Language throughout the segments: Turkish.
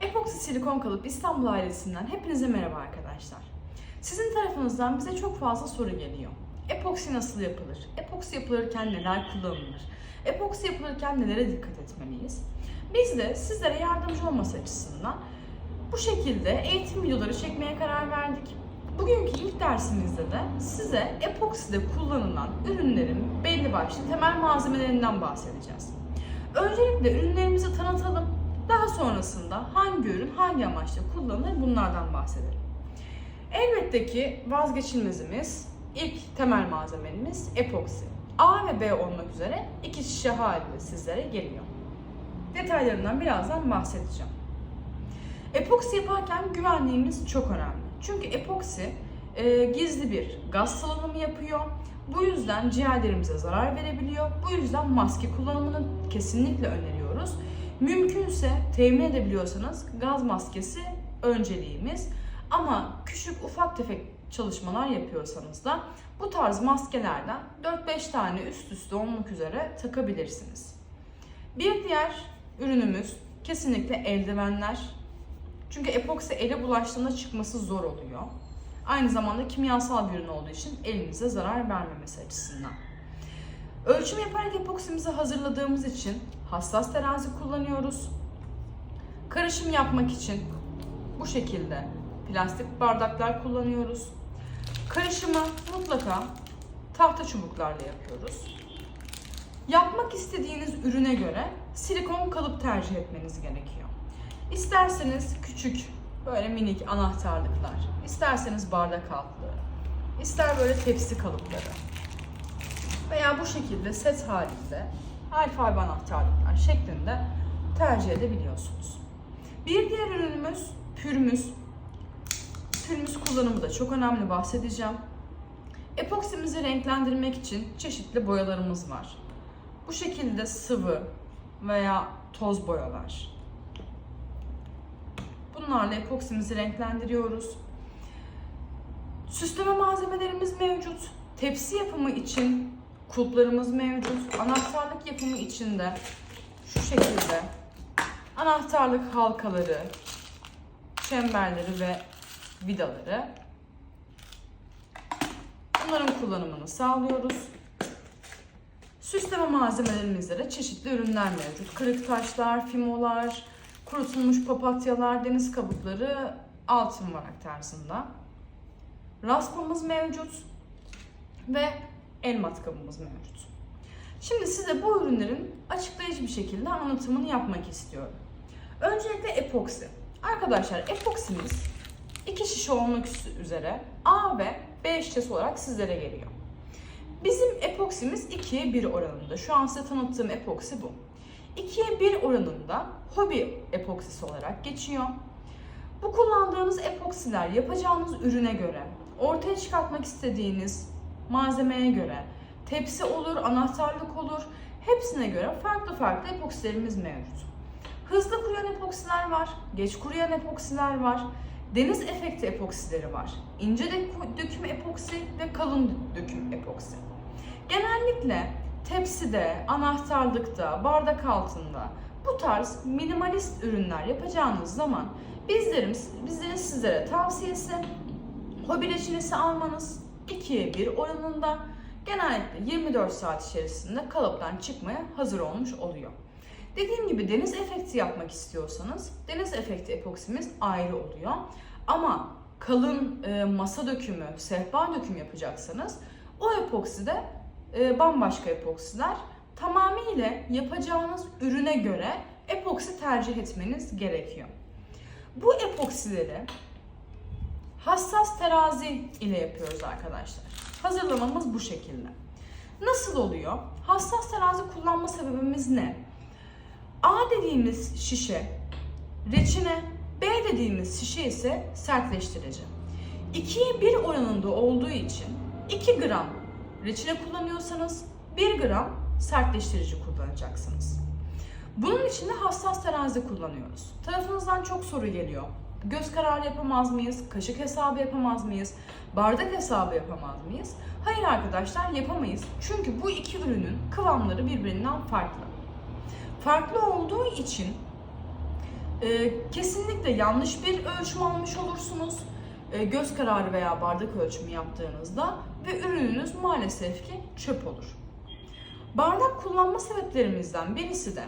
Epoksi silikon kalıp İstanbul ailesinden hepinize merhaba arkadaşlar. Sizin tarafınızdan bize çok fazla soru geliyor. Epoksi nasıl yapılır? Epoksi yapılırken neler kullanılır? Epoksi yapılırken nelere dikkat etmeliyiz? Biz de sizlere yardımcı olması açısından bu şekilde eğitim videoları çekmeye karar verdik. Bugünkü ilk dersimizde de size epokside kullanılan ürünlerin belli başlı temel malzemelerinden bahsedeceğiz. Öncelikle ürünlerimizi tanıtalım. Daha sonrasında hangi ürün hangi amaçla kullanılır bunlardan bahsedelim. Elbette ki vazgeçilmezimiz, ilk temel malzememiz epoksi. A ve B olmak üzere iki şişe halinde sizlere geliyor. Detaylarından birazdan bahsedeceğim. Epoksi yaparken güvenliğimiz çok önemli. Çünkü epoksi e, gizli bir gaz salınımı yapıyor. Bu yüzden ciğerlerimize zarar verebiliyor. Bu yüzden maske kullanımını kesinlikle öneriyoruz. Mümkünse temin edebiliyorsanız gaz maskesi önceliğimiz. Ama küçük ufak tefek çalışmalar yapıyorsanız da bu tarz maskelerden 4-5 tane üst üste olmak üzere takabilirsiniz. Bir diğer ürünümüz kesinlikle eldivenler. Çünkü epoksi ele bulaştığında çıkması zor oluyor. Aynı zamanda kimyasal bir ürün olduğu için elinize zarar vermemesi açısından. Ölçüm yaparak epoksimizi hazırladığımız için hassas terazi kullanıyoruz. Karışım yapmak için bu şekilde plastik bardaklar kullanıyoruz. Karışımı mutlaka tahta çubuklarla yapıyoruz. Yapmak istediğiniz ürüne göre silikon kalıp tercih etmeniz gerekiyor. İsterseniz küçük böyle minik anahtarlıklar, isterseniz bardak altlığı, ister böyle tepsi kalıpları veya bu şekilde set halinde alfabe anahtarlıklar şeklinde tercih edebiliyorsunuz. Bir diğer ürünümüz pürmüz. Pürmüz kullanımı da çok önemli bahsedeceğim. Epoksimizi renklendirmek için çeşitli boyalarımız var. Bu şekilde sıvı veya toz boyalar. Bunlarla epoksimizi renklendiriyoruz. Süsleme malzemelerimiz mevcut. Tepsi yapımı için kulplarımız mevcut. Anahtarlık yapımı için de şu şekilde anahtarlık halkaları, çemberleri ve vidaları. Bunların kullanımını sağlıyoruz. Süsleme malzemelerimizde de çeşitli ürünler mevcut. Kırık taşlar, fimolar, kurutulmuş papatyalar, deniz kabukları, altın varak tarzında. Raspamız mevcut ve el matkabımız mevcut. Şimdi size bu ürünlerin açıklayıcı bir şekilde anlatımını yapmak istiyorum. Öncelikle epoksi. Arkadaşlar epoksimiz iki şişe olmak üzere A ve B şişesi olarak sizlere geliyor. Bizim epoksimiz 2'ye 1 oranında. Şu an size tanıttığım epoksi bu. 2'ye 1 oranında hobi epoksisi olarak geçiyor. Bu kullandığınız epoksiler yapacağınız ürüne göre, ortaya çıkartmak istediğiniz malzemeye göre, tepsi olur, anahtarlık olur, hepsine göre farklı farklı epoksilerimiz mevcut. Hızlı kuruyan epoksiler var, geç kuruyan epoksiler var, deniz efekti epoksileri var, ince dök- döküm epoksi ve kalın döküm epoksi. Genellikle tepside, anahtarlıkta, bardak altında bu tarz minimalist ürünler yapacağınız zaman bizlerin, bizlerin sizlere tavsiyesi hobi almanız 2'ye 1 oranında genellikle 24 saat içerisinde kalıptan çıkmaya hazır olmuş oluyor. Dediğim gibi deniz efekti yapmak istiyorsanız deniz efekti epoksimiz ayrı oluyor. Ama kalın e, masa dökümü, sehpa dökümü yapacaksanız o epokside e, bambaşka epoksiler. Tamamıyla yapacağınız ürüne göre epoksi tercih etmeniz gerekiyor. Bu epoksileri hassas terazi ile yapıyoruz arkadaşlar. Hazırlamamız bu şekilde. Nasıl oluyor? Hassas terazi kullanma sebebimiz ne? A dediğimiz şişe reçine, B dediğimiz şişe ise sertleştirici. 2'ye 1 oranında olduğu için 2 gram reçine kullanıyorsanız 1 gram sertleştirici kullanacaksınız. Bunun için de hassas terazi kullanıyoruz. Tarafınızdan çok soru geliyor. göz kararı yapamaz mıyız? Kaşık hesabı yapamaz mıyız? Bardak hesabı yapamaz mıyız? Hayır arkadaşlar yapamayız. Çünkü bu iki ürünün kıvamları birbirinden farklı. Farklı olduğu için e, kesinlikle yanlış bir ölçüm almış olursunuz. E, göz kararı veya bardak ölçümü yaptığınızda ve ürününüz maalesef ki çöp olur. Bardak kullanma sebeplerimizden birisi de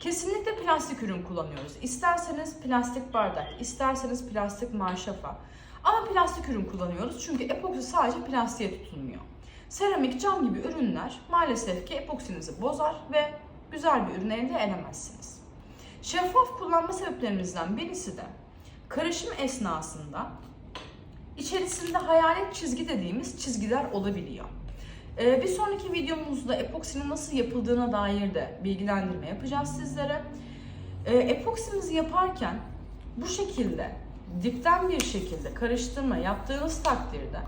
kesinlikle plastik ürün kullanıyoruz. İsterseniz plastik bardak, isterseniz plastik marşafa. Ama plastik ürün kullanıyoruz çünkü epoksi sadece plastiğe tutunmuyor. Seramik, cam gibi ürünler maalesef ki epoksinizi bozar ve güzel bir ürün elde edemezsiniz. Şeffaf kullanma sebeplerimizden birisi de karışım esnasında içerisinde hayalet çizgi dediğimiz çizgiler olabiliyor. Ee, bir sonraki videomuzda epoksinin nasıl yapıldığına dair de bilgilendirme yapacağız sizlere. Ee, epoksimizi yaparken bu şekilde dipten bir şekilde karıştırma yaptığınız takdirde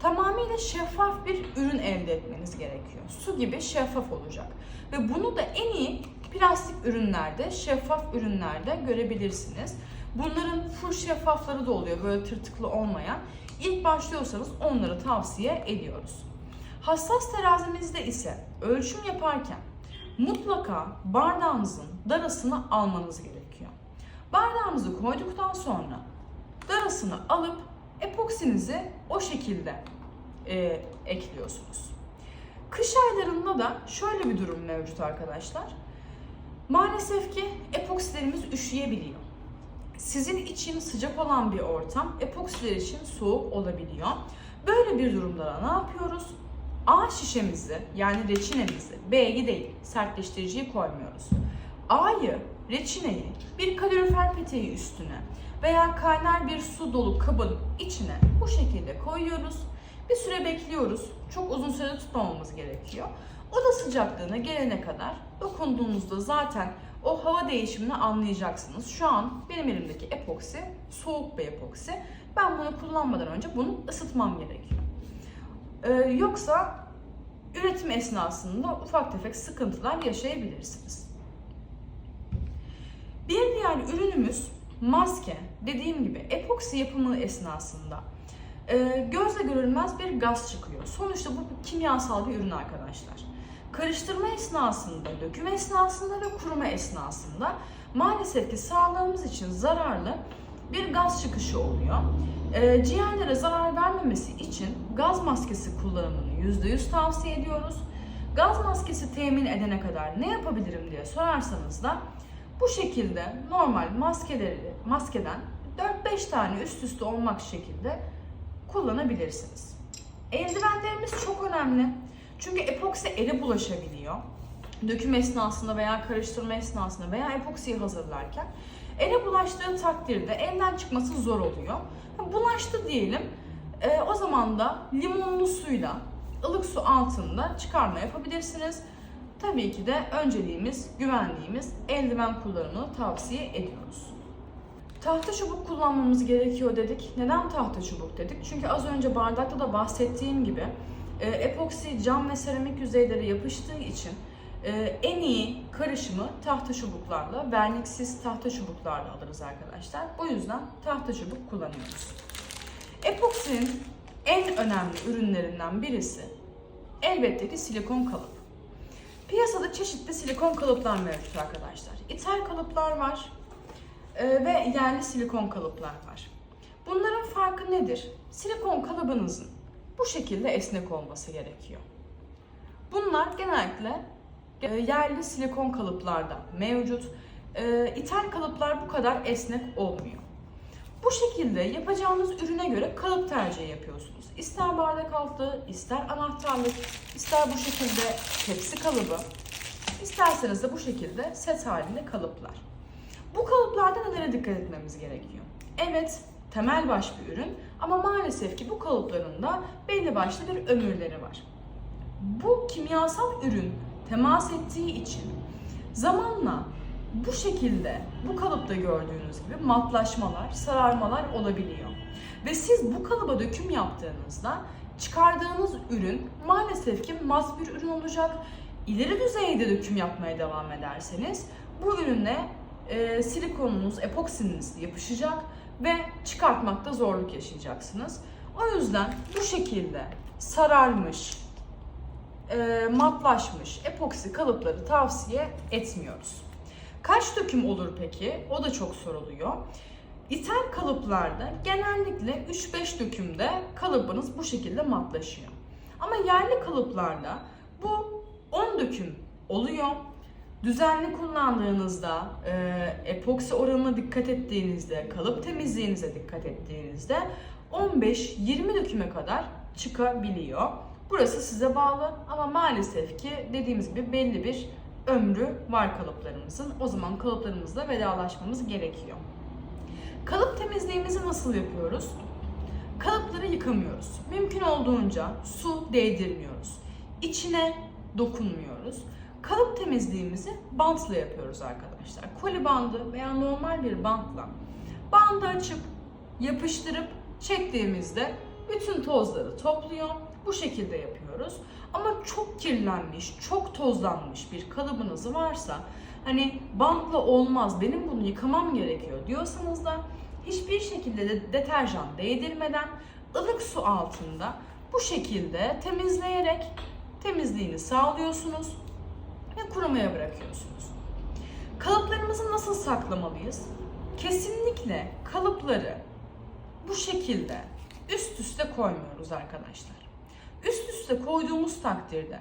tamamıyla şeffaf bir ürün elde etmeniz gerekiyor. Su gibi şeffaf olacak. Ve bunu da en iyi plastik ürünlerde, şeffaf ürünlerde görebilirsiniz. Bunların full şeffafları da oluyor böyle tırtıklı olmayan. İlk başlıyorsanız onları tavsiye ediyoruz. Hassas terazimizde ise ölçüm yaparken mutlaka bardağınızın darasını almanız gerekiyor. Bardağınızı koyduktan sonra darasını alıp epoksinizi o şekilde e, ekliyorsunuz. Kış aylarında da şöyle bir durum mevcut arkadaşlar. Maalesef ki epoksilerimiz üşüyebiliyor. Sizin için sıcak olan bir ortam epoksiler için soğuk olabiliyor. Böyle bir durumda da ne yapıyoruz? A şişemizi yani reçinemizi, B'yi değil sertleştiriciyi koymuyoruz. A'yı, reçineyi bir kalorifer peteği üstüne veya kaynar bir su dolu kabın içine bu şekilde koyuyoruz. Bir süre bekliyoruz. Çok uzun süre tutmamamız gerekiyor. Oda sıcaklığına gelene kadar dokunduğunuzda zaten o hava değişimini anlayacaksınız. Şu an benim elimdeki epoksi soğuk bir epoksi. Ben bunu kullanmadan önce bunu ısıtmam gerekiyor. Ee, yoksa üretim esnasında ufak tefek sıkıntılar yaşayabilirsiniz. Bir diğer ürünümüz maske. Dediğim gibi epoksi yapımı esnasında e, gözle görülmez bir gaz çıkıyor. Sonuçta bu kimyasal bir ürün arkadaşlar. Karıştırma esnasında, döküm esnasında ve kuruma esnasında maalesef ki sağlığımız için zararlı bir gaz çıkışı oluyor. E, ciğerlere zarar vermemesi için gaz maskesi kullanımını %100 tavsiye ediyoruz. Gaz maskesi temin edene kadar ne yapabilirim diye sorarsanız da bu şekilde normal maskeleri maskeden 4-5 tane üst üste olmak şekilde kullanabilirsiniz. Eldivenlerimiz çok önemli. Çünkü epoksi ele bulaşabiliyor. Döküm esnasında veya karıştırma esnasında veya epoksiyi hazırlarken ele bulaştığı takdirde elden çıkması zor oluyor. Bulaştı diyelim. E, o zaman da limonlu suyla ılık su altında çıkarma yapabilirsiniz. Tabii ki de önceliğimiz, güvenliğimiz eldiven kullanımını tavsiye ediyoruz. Tahta çubuk kullanmamız gerekiyor dedik. Neden tahta çubuk dedik? Çünkü az önce bardakta da bahsettiğim gibi e, epoksi cam ve seramik yüzeylere yapıştığı için e, en iyi karışımı tahta çubuklarla, verniksiz tahta çubuklarla alırız arkadaşlar. Bu yüzden tahta çubuk kullanıyoruz. Epoksinin en önemli ürünlerinden birisi elbette ki silikon kalıp. Piyasada çeşitli silikon kalıplar mevcut arkadaşlar. İthal kalıplar var e, ve yerli silikon kalıplar var. Bunların farkı nedir? Silikon kalıbınızın bu şekilde esnek olması gerekiyor. Bunlar genellikle e, yerli silikon kalıplarda mevcut. E, ithal kalıplar bu kadar esnek olmuyor. Bu şekilde yapacağınız ürüne göre kalıp tercihi yapıyorsunuz. İster bardak altı, ister anahtarlık, ister bu şekilde tepsi kalıbı, isterseniz de bu şekilde set halinde kalıplar. Bu kalıplarda nelere dikkat etmemiz gerekiyor? Evet, temel baş bir ürün ama maalesef ki bu kalıpların da belli başlı bir ömürleri var. Bu kimyasal ürün temas ettiği için zamanla bu şekilde bu kalıpta gördüğünüz gibi matlaşmalar, sararmalar olabiliyor. Ve siz bu kalıba döküm yaptığınızda çıkardığınız ürün maalesef ki mat bir ürün olacak. İleri düzeyde döküm yapmaya devam ederseniz bu ürüne e, silikonunuz, epoksiniz yapışacak ve çıkartmakta zorluk yaşayacaksınız. O yüzden bu şekilde sararmış, e, matlaşmış epoksi kalıpları tavsiye etmiyoruz. Kaç döküm olur peki? O da çok soruluyor. İthal kalıplarda genellikle 3-5 dökümde kalıbınız bu şekilde matlaşıyor. Ama yerli kalıplarda bu 10 döküm oluyor. Düzenli kullandığınızda, e, epoksi oranına dikkat ettiğinizde, kalıp temizliğinize dikkat ettiğinizde 15-20 döküme kadar çıkabiliyor. Burası size bağlı ama maalesef ki dediğimiz gibi belli bir ömrü var kalıplarımızın. O zaman kalıplarımızla vedalaşmamız gerekiyor. Kalıp temizliğimizi nasıl yapıyoruz? Kalıpları yıkamıyoruz. Mümkün olduğunca su değdirmiyoruz. İçine dokunmuyoruz. Kalıp temizliğimizi bantla yapıyoruz arkadaşlar. Koli bandı veya normal bir bantla bandı açıp yapıştırıp çektiğimizde bütün tozları topluyor. Bu şekilde yapıyoruz. Ama çok kirlenmiş, çok tozlanmış bir kalıbınız varsa hani bantla olmaz benim bunu yıkamam gerekiyor diyorsanız da hiçbir şekilde de deterjan değdirmeden ılık su altında bu şekilde temizleyerek temizliğini sağlıyorsunuz ve kurumaya bırakıyorsunuz. Kalıplarımızı nasıl saklamalıyız? Kesinlikle kalıpları bu şekilde üst üste koymuyoruz arkadaşlar. Üst üste koyduğumuz takdirde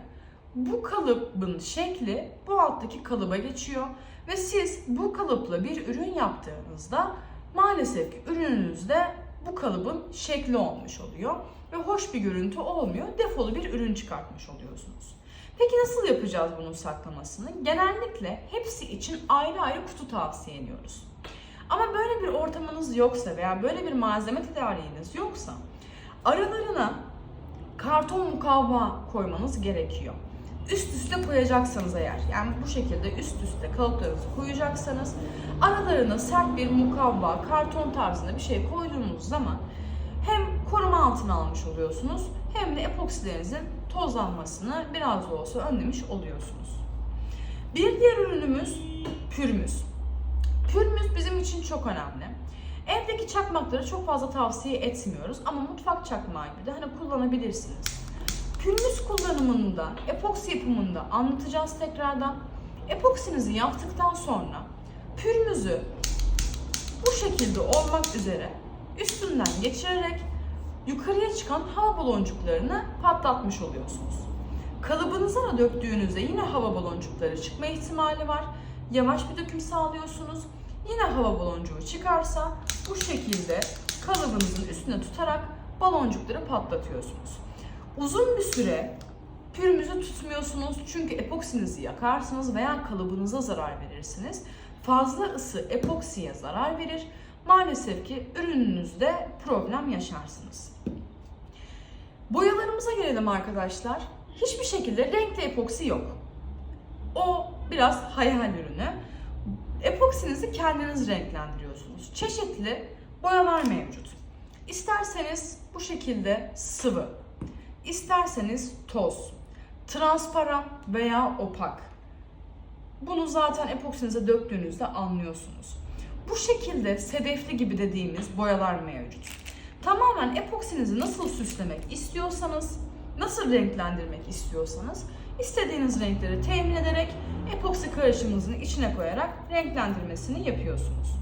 bu kalıbın şekli bu alttaki kalıba geçiyor ve siz bu kalıpla bir ürün yaptığınızda maalesef ki ürününüzde bu kalıbın şekli olmuş oluyor ve hoş bir görüntü olmuyor. Defolu bir ürün çıkartmış oluyorsunuz. Peki nasıl yapacağız bunun saklamasını? Genellikle hepsi için ayrı ayrı kutu tavsiye ediyoruz. Ama böyle bir ortamınız yoksa veya böyle bir malzeme tedariğiniz yoksa aralarına karton mukavva koymanız gerekiyor. Üst üste koyacaksanız eğer, yani bu şekilde üst üste kalıplarınızı koyacaksanız aralarına sert bir mukavva, karton tarzında bir şey koyduğunuz zaman hem koruma altına almış oluyorsunuz hem de epoksilerinizin tozlanmasını biraz da olsa önlemiş oluyorsunuz. Bir diğer ürünümüz pürmüz. Pürmüz bizim için çok önemli. Evdeki çakmakları çok fazla tavsiye etmiyoruz ama mutfak çakmağı gibi de hani kullanabilirsiniz. Pürmüz kullanımında, epoksi yapımında anlatacağız tekrardan. Epoksinizi yaptıktan sonra pürmüzü bu şekilde olmak üzere üstünden geçirerek yukarıya çıkan hava baloncuklarını patlatmış oluyorsunuz. Kalıbınıza da döktüğünüzde yine hava baloncukları çıkma ihtimali var. Yavaş bir döküm sağlıyorsunuz. Yine hava baloncuğu çıkarsa bu şekilde kalıbınızın üstüne tutarak baloncukları patlatıyorsunuz. Uzun bir süre pürmüzü tutmuyorsunuz çünkü epoksinizi yakarsınız veya kalıbınıza zarar verirsiniz. Fazla ısı epoksiye zarar verir. Maalesef ki ürününüzde problem yaşarsınız. Boyalarımıza gelelim arkadaşlar. Hiçbir şekilde renkli epoksi yok. O biraz hayal ürünü. Epoksinizi kendiniz renklendiriyorsunuz. Çeşitli boyalar mevcut. İsterseniz bu şekilde sıvı, isterseniz toz, transparan veya opak. Bunu zaten epoksinize döktüğünüzde anlıyorsunuz. Bu şekilde sedefli gibi dediğimiz boyalar mevcut. Tamamen epoksinizi nasıl süslemek istiyorsanız, nasıl renklendirmek istiyorsanız istediğiniz renkleri temin ederek epoksi karışımınızın içine koyarak renklendirmesini yapıyorsunuz.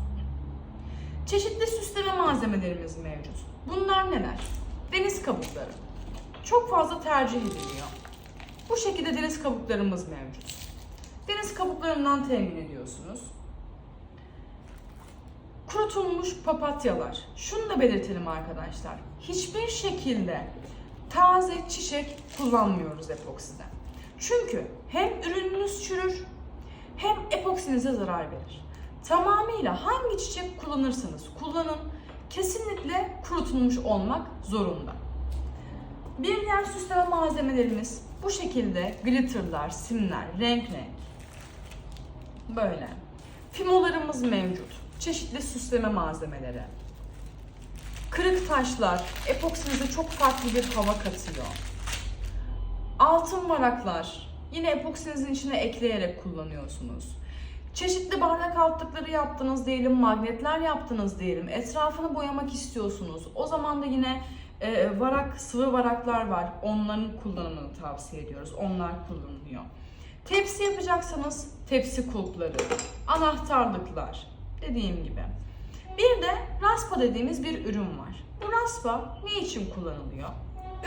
Çeşitli süsleme malzemelerimiz mevcut. Bunlar neler? Deniz kabukları. Çok fazla tercih ediliyor. Bu şekilde deniz kabuklarımız mevcut. Deniz kabuklarından temin ediyorsunuz. Kurutulmuş papatyalar. Şunu da belirtelim arkadaşlar. Hiçbir şekilde taze çiçek kullanmıyoruz epokside. Çünkü hem ürününüz çürür hem epoksinize zarar verir. Tamamıyla hangi çiçek kullanırsanız kullanın kesinlikle kurutulmuş olmak zorunda. Bir diğer süsleme malzemelerimiz bu şekilde glitterlar, simler, renk renk. Böyle. Fimolarımız mevcut. Çeşitli süsleme malzemeleri. Kırık taşlar epoksinize çok farklı bir hava katıyor. Altın varaklar yine epoksinizin içine ekleyerek kullanıyorsunuz. Çeşitli bardak altlıkları yaptınız diyelim, magnetler yaptınız diyelim. Etrafını boyamak istiyorsunuz. O zaman da yine e, varak, sıvı varaklar var. Onların kullanımını tavsiye ediyoruz. Onlar kullanılıyor. Tepsi yapacaksanız tepsi kulpları, anahtarlıklar dediğim gibi. Bir de raspa dediğimiz bir ürün var. Bu raspa ne için kullanılıyor?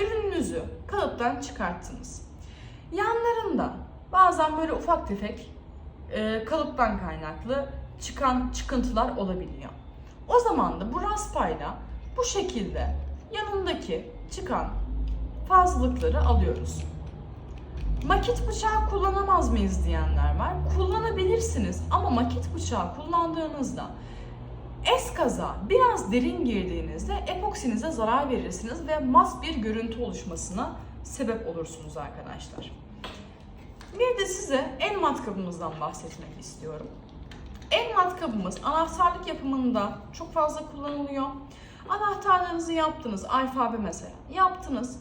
Ürününüzü kalıptan çıkarttınız. Yanlarında bazen böyle ufak tefek e, kalıptan kaynaklı çıkan çıkıntılar olabiliyor. O zaman da bu raspayla bu şekilde yanındaki çıkan fazlalıkları alıyoruz. Makit bıçağı kullanamaz mıyız diyenler var. Kullanabilirsiniz ama makit bıçağı kullandığınızda eskaza biraz derin girdiğinizde epoksinize zarar verirsiniz ve mas bir görüntü oluşmasına sebep olursunuz arkadaşlar. Bir de size el matkabımızdan bahsetmek istiyorum. El matkabımız anahtarlık yapımında çok fazla kullanılıyor. Anahtarlarınızı yaptınız, alfabe mesela yaptınız,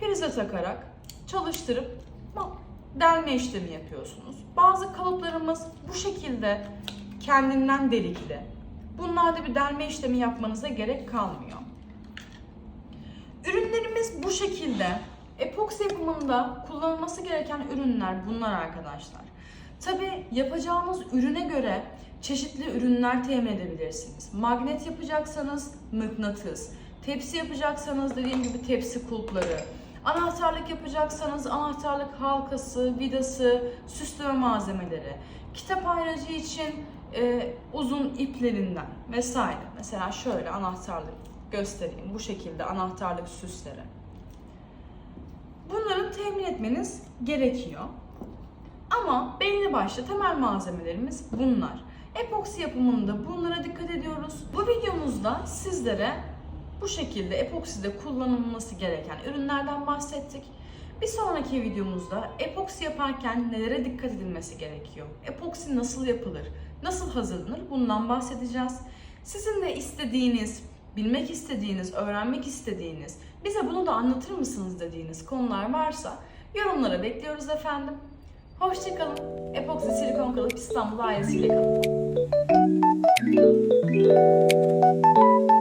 prize takarak çalıştırıp delme işlemi yapıyorsunuz. Bazı kalıplarımız bu şekilde kendinden delikli. Bunlarda bir delme işlemi yapmanıza gerek kalmıyor. Ürünlerimiz bu şekilde. Epoksi yapımında kullanılması gereken ürünler bunlar arkadaşlar. Tabi yapacağınız ürüne göre çeşitli ürünler temin edebilirsiniz. Magnet yapacaksanız mıknatıs, tepsi yapacaksanız dediğim gibi tepsi kulpları, anahtarlık yapacaksanız anahtarlık halkası, vidası, süsleme malzemeleri, kitap ayracı için e, uzun iplerinden vesaire. Mesela şöyle anahtarlık göstereyim. Bu şekilde anahtarlık süsleri. Bunları temin etmeniz gerekiyor. Ama belli başlı temel malzemelerimiz bunlar. Epoksi yapımında bunlara dikkat ediyoruz. Bu videomuzda sizlere bu şekilde epokside kullanılması gereken ürünlerden bahsettik. Bir sonraki videomuzda epoksi yaparken nelere dikkat edilmesi gerekiyor? Epoksi nasıl yapılır? Nasıl hazırlanır? Bundan bahsedeceğiz. Sizin de istediğiniz, bilmek istediğiniz, öğrenmek istediğiniz, bize bunu da anlatır mısınız dediğiniz konular varsa yorumlara bekliyoruz efendim. Hoşçakalın. Epoksi Silikon Kalıp İstanbul ailesiyle kalın.